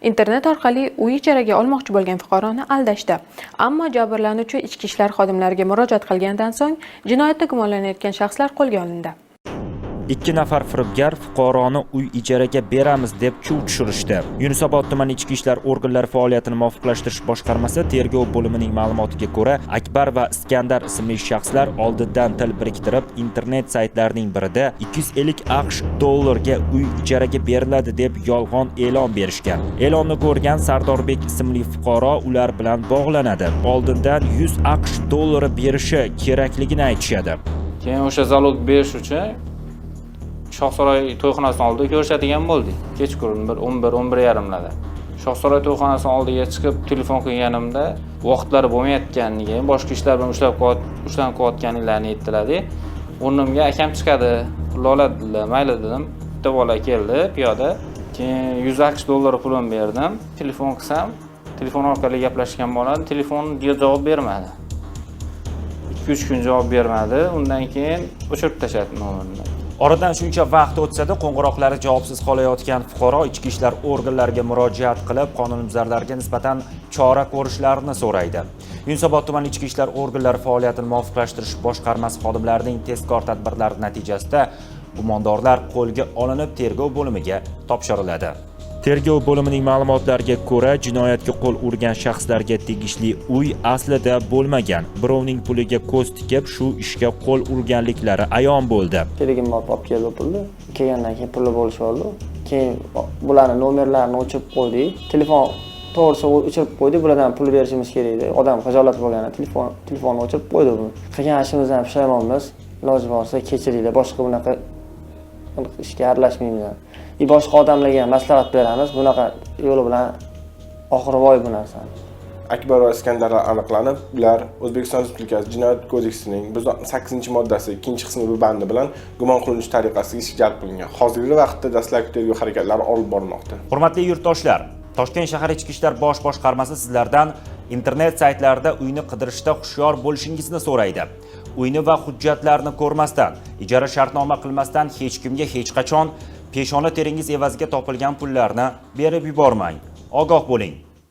internet orqali uy ijaraga olmoqchi bo'lgan fuqaroni aldashdi. Ammo jabrlanuvchi ichki ishlar xodimlariga murojaat qilgandan so'ng jinoyatda gumonlanayotgan shaxslar qo'lga olindi. Ikki nafar firibgar fuqaroni uy ijaraga beramiz deb chuv tushirishdi. Yunusobod tumani ichki ishlar organlari faoliyatini muvofiqlashtirish boshqarmasi tergov bo'limining ma'lumotiga ko'ra akbar va iskandar ismli shaxslar oldindan til biriktirib internet saytlarining birida 250 aqsh dollarga uy ijaraga beriladi deb yolg'on e'lon berishgan. E'lonni ko'rgan sardorbek ismli fuqaro ular bilan bog'lanadi. Oldindan 100 aqsh dollari berishi kerakligini aytishadi. Keyin o'sha zalog berish uchun shohsaroy to'yxonasini oldida ko'rishadigan bo'ldik kechqurun bir o'n bir o'n bir yarimlarda. Shohsaroy to'yxonasini oldiga chiqib telefon qilganimda vaqtlari bo'lmayotganligi boshqa ishlar bilan ushlab ushlanib qolayotganliklarini aytdilarda o'rnimga akam chiqadi. Lola dedilar mayli dedim. Bitta bola keldi piyoda. Keyin yuz aqsh dollar pulini berdim. Telefon qilsam telefon orqali gaplashgan bo'ladi telefonga javob bermadi. Ikki uch kun javob bermadi. Undan keyin o'chirib tashladi nomerni. Oradan shuncha vaqt o'tsa-da, qo'ng'iroqlari javobsiz qolayotgan fuqaro ichki ishlar organlariga murojaat qilib, qonunbuzarlarga nisbatan chora ko'rishlarini so'raydi. Yunusobod tuman ichki ishlar organlari faoliyatini muvofiqlashtirish boshqarmasi xodimlarining tezkor tadbirlari natijasida gumondorlar qo'lga olinib, tergov bo'limiga topshiriladi. Tergov bo'limining ma'lumotlariga ko'ra, jinoyatga qo'l urgan shaxslarga tegishli uy aslida bo'lmagan. Birovning puliga ko'z tikib, shu ishga qo'l urganliklari ayon bo'ldi. keligimni olib olib keldi pulni. Kelgandan keyin pulni bo'lishib oldi. Keyin bularni nomerlarini o'chirib qo'ydik telefon to'g'risi o'chirib qo'ydik bulardan pul berishimiz kerak edi odam xijolat bo'lgani telefon telefonni o'chirib qo'ydi bu qilgan ishimizdan pushaymonmiz iloji bo'lsa kechiringlar boshqa bunaqa ishga aralashmaymiz. И boshqa odamlarga ham maslahat beramiz. Bunaqa yo'li bilan oxiri voy bu narsani akbar va iskandarlar aniqlanib ular o'zbekiston respublikasi jinoyat kodeksining bir yuz oltmish sakkizinchi moddasi ikkinchi qismi b bandi bilan gumon qilinish tariqasida ishga jalb qilingan. Hozirgi vaqtda dastlabki tergov harakatlari olib borilmoqda. Hurmatli yurtdoshlar, Toshkent shahar ichki ishlar bosh boshqarmasi sizlardan internet saytlarida uyni qidirishda hushyor bo'lishingizni so'raydi. Uyni va hujjatlarni ko'rmasdan, ijara shartnoma qilmasdan hech kimga hech qachon peshona teringiz evaziga topilgan pullarni berib yubormang. Ogoh bo'ling.